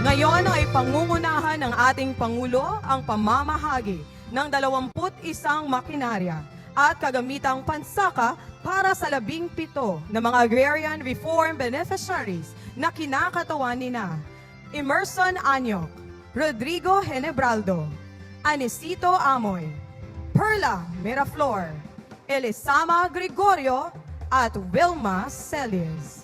Ngayon ay pangungunahan ng ating Pangulo ang pamamahagi ng 21 makinarya at kagamitang pansaka para sa labing pito na mga agrarian reform beneficiaries na kinakatawan nina Emerson Anyok, Rodrigo Henebraldo, Anesito Amoy, Perla Miraflor, Elisama Gregorio at Wilma Celis.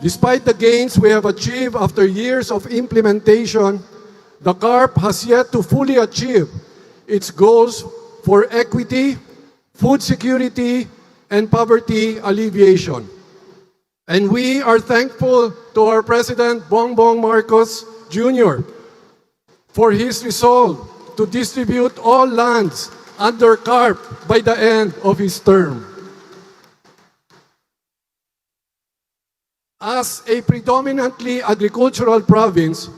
Despite the gains we have achieved after years of implementation, the CARP has yet to fully achieve its goals for equity, food security, and poverty alleviation. And we are thankful to our President Bongbong Marcos Jr. for his resolve to distribute all lands under CARP by the end of his term. As a predominantly agricultural province,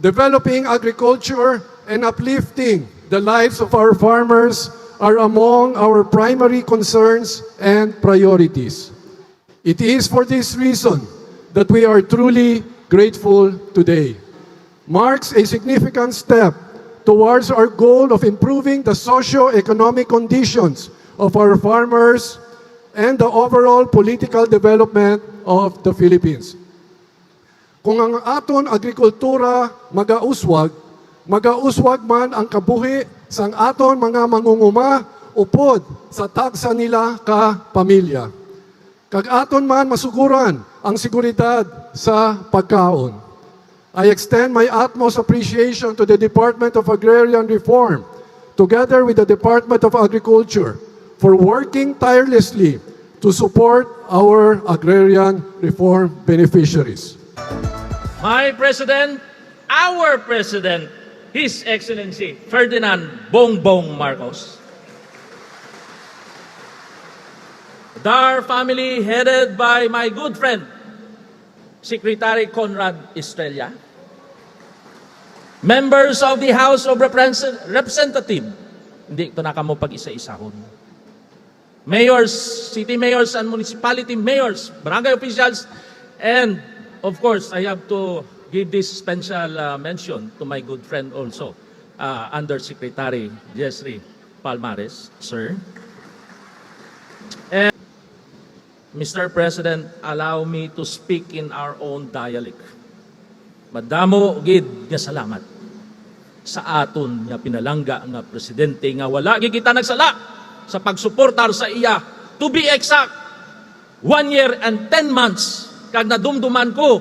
developing agriculture and uplifting the lives of our farmers are among our primary concerns and priorities. It is for this reason that we are truly grateful today. Marks a significant step towards our goal of improving the socio-economic conditions of our farmers and the overall political development of the Philippines. Kung ang aton agrikultura magauswag, magauswag man ang kabuhi sang aton mga mangunguma upod sa tagsa nila ka pamilya. Kag aton man masuguran ang seguridad sa pagkaon. I extend my utmost appreciation to the Department of Agrarian Reform, together with the Department of Agriculture, for working tirelessly to support our agrarian reform beneficiaries. My President, our President, His Excellency Ferdinand Bongbong Marcos. The Dar family headed by my good friend, Secretary Conrad Estrella. Members of the House of Represent- Representatives, hindi ito na kamo pag-isa-isahon. Mayors, city mayors and municipality mayors, barangay officials, and of course, I have to give this special uh, mention to my good friend also, uh, Undersecretary Jesry Palmares, sir. And Mr. President, allow me to speak in our own dialect. Madamo gid nga salamat sa aton nga pinalangga nga presidente nga wala gid kita nagsala sa pagsuportar sa iya. To be exact, one year and 10 months kag nadumduman ko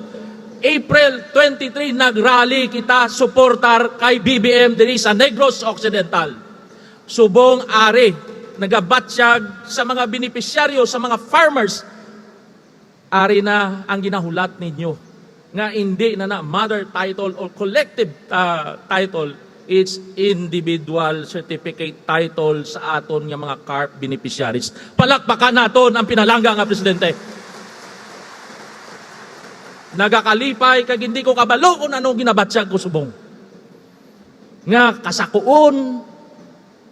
April 23 nagrally kita suportar kay BBM diri sa Negros Occidental. Subong ari nagabatsyag sa mga benepisyaryo sa mga farmers ari na ang ginahulat ninyo nga hindi na na mother title or collective uh, title it's individual certificate title sa aton nga mga CARP beneficiaries. Palakpakan naton ang pinalangga nga presidente. Nagakalipay kag hindi ko kabalo kung anong ginabatsyag ko subong. Nga kasakuon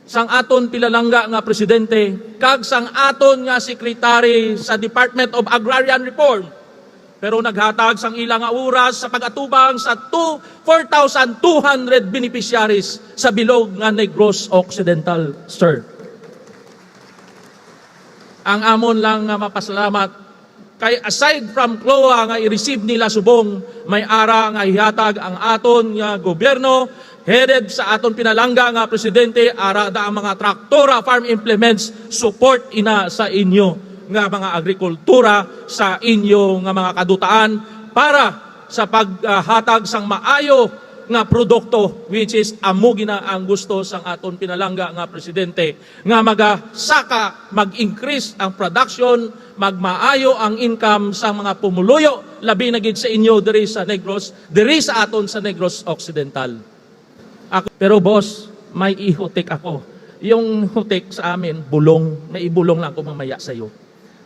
sang aton pilalangga nga presidente kag sang aton nga sekretary sa Department of Agrarian Reform pero naghatag sang ilang oras sa pagatubang sa 2 4,200 beneficiaries sa bilog nga Negros Occidental, sir. Ang amon lang nga mapasalamat kay aside from CLOA nga i-receive nila subong may ara nga ihatag ang aton nga gobyerno headed sa aton pinalangga nga presidente ara da ang mga traktora farm implements support ina sa inyo nga mga agrikultura sa inyo nga mga kadutaan para sa paghatag sang maayo nga produkto which is amo gina ang gusto sang aton pinalangga nga presidente nga magasaka mag-increase ang production magmaayo ang income sa mga pumuluyo labi na gid sa inyo diri sa Negros diri sa aton sa Negros Occidental Ako, pero boss, may ihotek ako. Yung hotek sa amin, bulong, may ibulong lang ako mamaya sa iyo.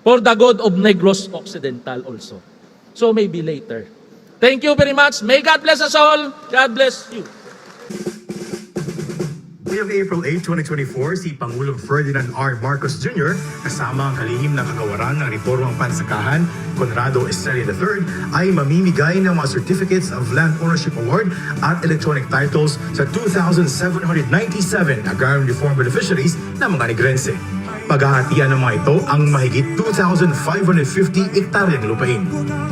For the good of Negros Occidental also. So maybe later. Thank you very much. May God bless us all. God bless you. Ngayong April 8, 2024, si Pangulong Ferdinand R. Marcos Jr. kasama ang kalihim ng kagawaran ng Reformang Pansakahan, Conrado Estrella III, ay mamimigay ng mga Certificates of Land Ownership Award at electronic titles sa 2,797 agrarian reform beneficiaries ng mga Negrense. Paghahatian ng mga ito ang mahigit 2,550 ektaryang lupain.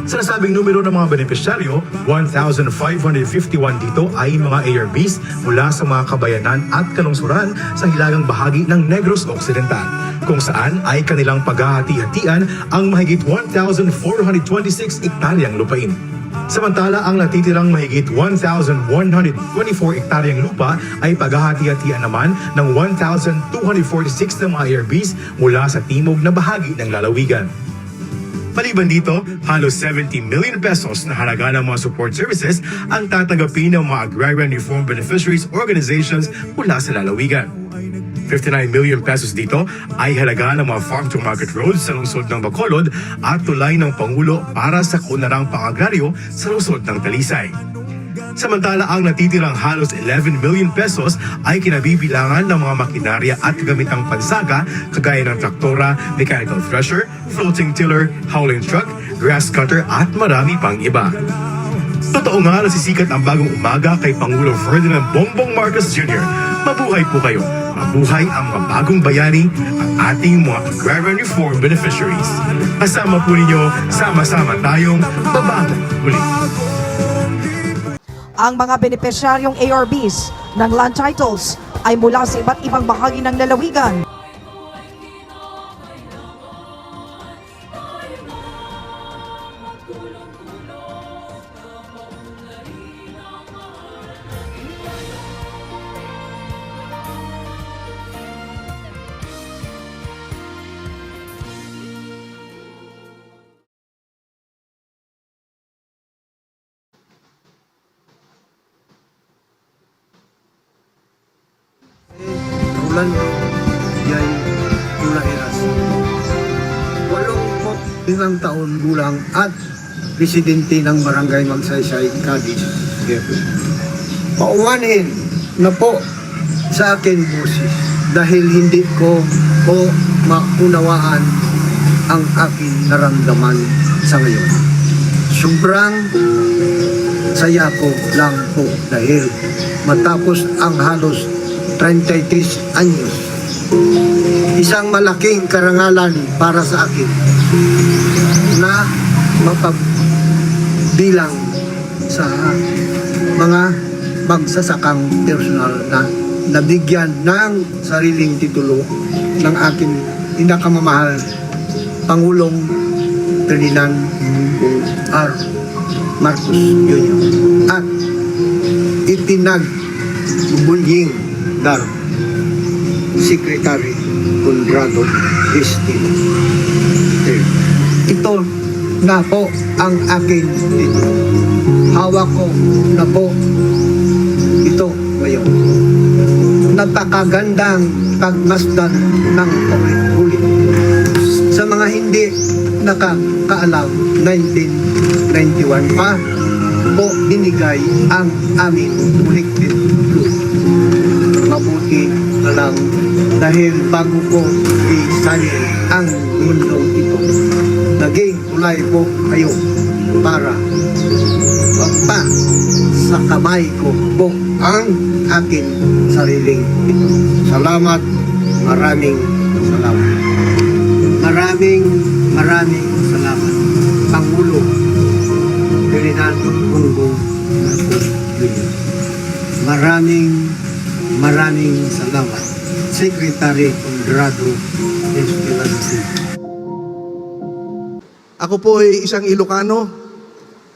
Sa nasabing numero ng mga benepisyaryo, 1,551 dito ay mga ARBs mula sa mga kabayanan at kalungsuran sa hilagang bahagi ng Negros Occidental, kung saan ay kanilang paghahati-hatian ang mahigit 1,426 ektaryang lupain. Samantala, ang natitirang mahigit 1,124 ektaryang lupa ay paghahati-hatian naman ng 1,246 na mga ARBs mula sa timog na bahagi ng lalawigan. Maliban dito, halos 70 million pesos na halaga ng mga support services ang tatanggapin ng mga agrarian reform beneficiaries organizations mula sa lalawigan. 59 million pesos dito ay halaga ng mga farm-to-market roads sa lungsod ng Bacolod at tulay ng Pangulo para sa kaunarang pangagraryo sa lungsod ng Talisay. Samantala, ang natitirang halos 11 million pesos ay kinabibilangan ng mga makinarya at kagamitang pansaka kagaya ng traktora, mechanical thresher, floating tiller, hauling truck, grass cutter at marami pang iba. Totoo nga nasisikat ang bagong umaga kay Pangulong Ferdinand Bongbong Marcos Jr. Mabuhay po kayo. Mabuhay ang mga bagong bayani, ang ating mga agrarian reform beneficiaries. Kasama po ninyo, sama-sama tayong babangon muli. Ang mga benepisyaryong ARBs ng land titles ay mula sa iba't ibang bahagi ng lalawigan. Rolando Yay Tulaeras. Walongpot isang taon gulang at residente ng Barangay Magsaysay, Cadiz, Quezon. Paumanhin na po sa akin boses dahil hindi ko po maunawaan ang aking naramdaman sa ngayon. Sobrang saya ko lang po dahil matapos ang halos 33 anyos. Isang malaking karangalan para sa akin na mapagbilang sa mga magsasakang personal na nabigyan ng sariling titulo ng aking inakamamahal Pangulong Ferdinand R. Marcos Jr. At itinagbunying dar Secretary Conrado Destino. Ito na po ang aking titulo. Hawak ko na po ito ngayon. Napakagandang pagmasdan ng ulit sa mga hindi nakakaalam 1991 pa po binigay ang aming collective blue. Lang dahil bago ko isalin ang mundong ito. Naging tulay po kayo para pagpa sa kamay ko po ang akin sariling. Salamat, maraming salamat. Maraming maraming salamat. Pangulo Ferdinando Bongbong Marcos Jr. Maraming maraming salamat. Secretary Conrado Escalante. Ako po ay isang Ilocano,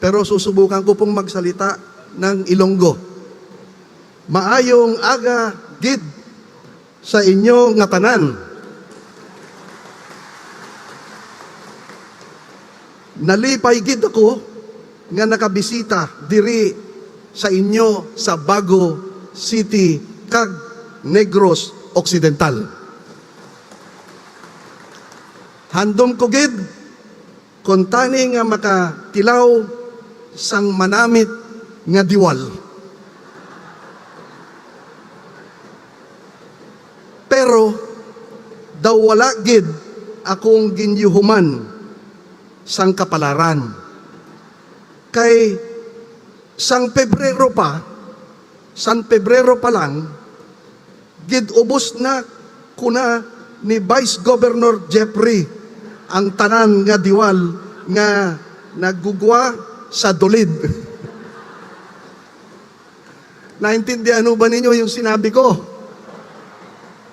pero susubukan ko pong magsalita ng Ilonggo. Maayong aga gid sa inyo nga tanan. Nalipay gid ako nga nakabisita diri sa inyo sa bago City, kag Negros Occidental. Handom ko gid tani nga makatilaw sang manamit nga diwal. Pero daw wala gid akong ginyuhuman sang kapalaran. Kay sang Pebrero pa, sang Pebrero pa lang, gid ubos na kuna ni Vice Governor Jeffrey ang tanan nga diwal nga nagugwa sa dulid. Naintindihan ba ninyo yung sinabi ko?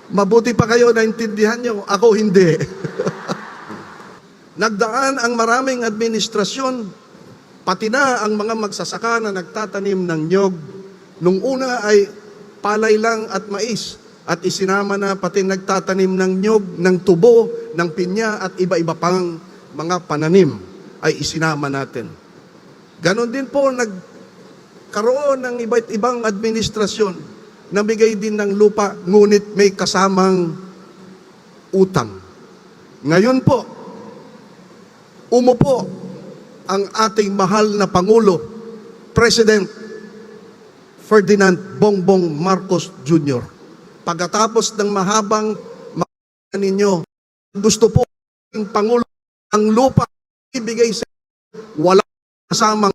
Mabuti pa kayo naintindihan nyo, ako hindi. Nagdaan ang maraming administrasyon, pati na ang mga magsasaka na nagtatanim ng nyog. Nung una ay palay lang at mais, at isinama na pati nagtatanim ng nyog, ng tubo, ng pinya at iba-iba pang mga pananim ay isinama natin. Ganon din po nagkaroon ng iba't ibang administrasyon namigay din ng lupa ngunit may kasamang utang. Ngayon po, umupo ang ating mahal na Pangulo, President Ferdinand Bongbong Marcos Jr. Pagkatapos ng mahabang mga ninyo, gusto po ang Pangulo ang lupa ibigay sa wala kasamang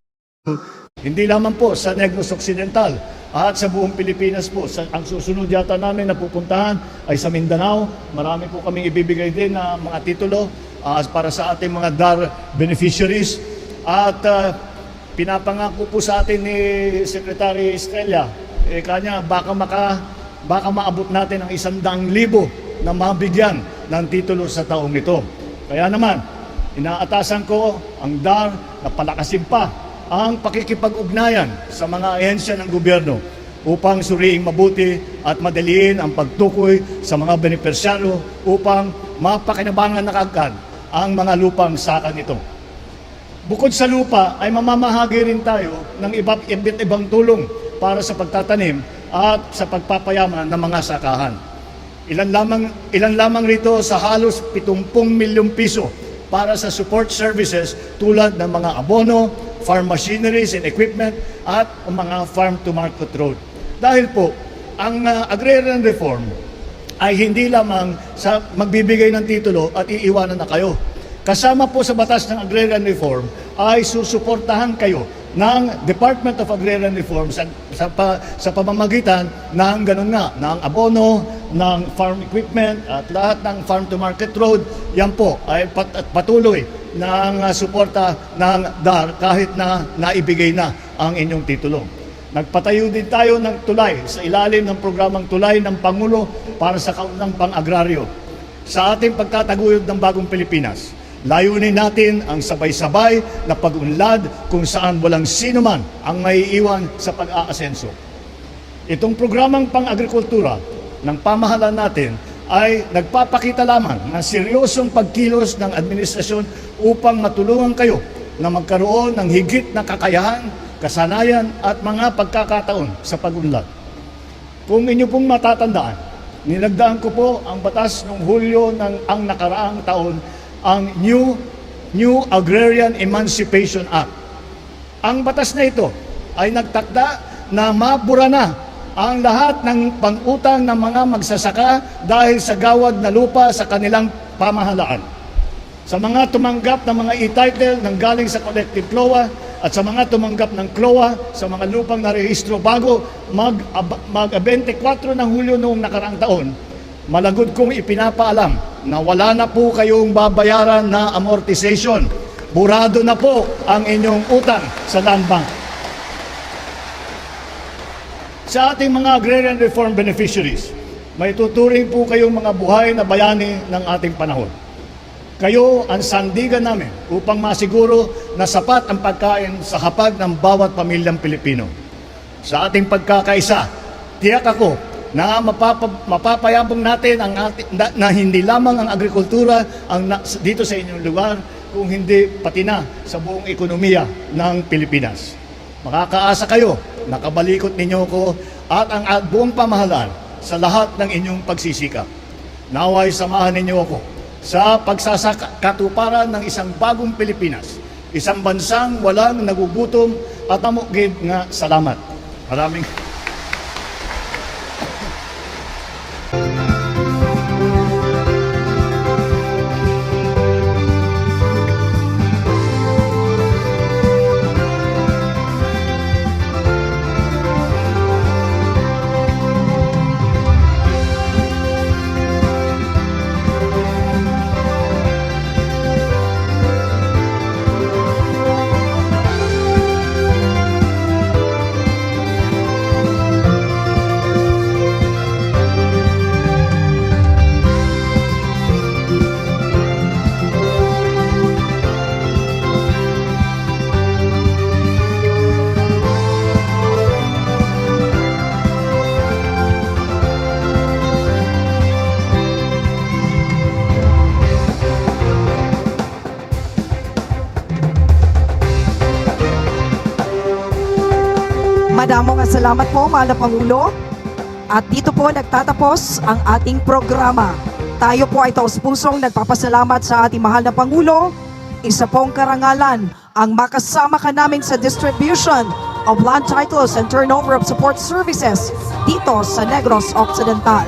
Hindi lamang po sa Negros Occidental at sa buong Pilipinas po. Sa, ang susunod yata namin na pupuntahan ay sa Mindanao. Marami po kaming ibibigay din na mga titulo ah, para sa ating mga DAR beneficiaries. At ah, pinapangako po sa atin ni Secretary Estrella, eh, kanya baka maka baka maabot natin ang isang daang libo na mabigyan ng titulo sa taong ito. Kaya naman, inaatasan ko ang DAR na palakasin pa ang pakikipag-ugnayan sa mga ahensya ng gobyerno upang suriing mabuti at madaliin ang pagtukoy sa mga benepisyaryo upang mapakinabangan na kagad ang mga lupang sakan nito. Bukod sa lupa ay mamamahagi rin tayo ng iba't iba't ibang tulong para sa pagtatanim at sa pagpapayaman ng mga sakahan. Ilan lamang ilan lamang rito sa halos 70 milyong piso para sa support services tulad ng mga abono, farm machineries and equipment at mga farm to market road. Dahil po, ang uh, agrarian reform ay hindi lamang sa magbibigay ng titulo at iiwanan na kayo. Kasama po sa batas ng agrarian reform ay susuportahan kayo ng Department of Agrarian Reform sa, sa, pa, sa pamamagitan ng ganun nga, ng abono, ng farm equipment at lahat ng farm to market road, yan po ay pat, at patuloy ng uh, suporta ng DAR kahit na naibigay na ang inyong titulo. Nagpatayo din tayo ng tulay sa ilalim ng programang Tulay ng Pangulo para sa kaunang pang-agraryo. Sa ating pagtataguyod ng bagong Pilipinas, layunin natin ang sabay-sabay na pag-unlad kung saan walang sino man ang maiiwan sa pag-aasenso. Itong programang pang-agrikultura ng pamahalaan natin ay nagpapakita lamang ng seryosong pagkilos ng administrasyon upang matulungan kayo na magkaroon ng higit na kakayahan, kasanayan at mga pagkakataon sa pag-unlad. Kung inyo pong matatandaan, nilagdaan ko po ang batas noong Hulyo ng ang nakaraang taon, ang New, New Agrarian Emancipation Act. Ang batas na ito ay nagtakda na mabura na ang lahat ng pangutang ng mga magsasaka dahil sa gawad na lupa sa kanilang pamahalaan. Sa mga tumanggap ng mga e-title nang galing sa collective CLOA at sa mga tumanggap ng CLOA sa mga lupang narehistro bago mag, mag 24 ng Hulyo noong nakaraang taon, malagod kong ipinapaalam na wala na po kayong babayaran na amortization. Burado na po ang inyong utang sa land bank. Sa ating mga agrarian reform beneficiaries, may tuturing po kayong mga buhay na bayani ng ating panahon. Kayo ang sandigan namin upang masiguro na sapat ang pagkain sa hapag ng bawat pamilyang Pilipino. Sa ating pagkakaisa, tiyak ako na mapapa, mapapayabong natin ang ating, na, na hindi lamang ang agrikultura ang na, dito sa inyong lugar, kung hindi pati na sa buong ekonomiya ng Pilipinas. Makakaasa kayo nakabalikot ninyo ko at ang at buong pamahalaan sa lahat ng inyong pagsisikap. Naway samahan ninyo ako sa pagsasakatuparan ng isang bagong Pilipinas, isang bansang walang nagugutom at amokgid nga salamat. Maraming Madamo nga salamat po, mahal na Pangulo. At dito po nagtatapos ang ating programa. Tayo po ay taus-pusong nagpapasalamat sa ating mahal na Pangulo. Isa pong karangalan ang makasama ka namin sa distribution of land titles and turnover of support services dito sa Negros Occidental.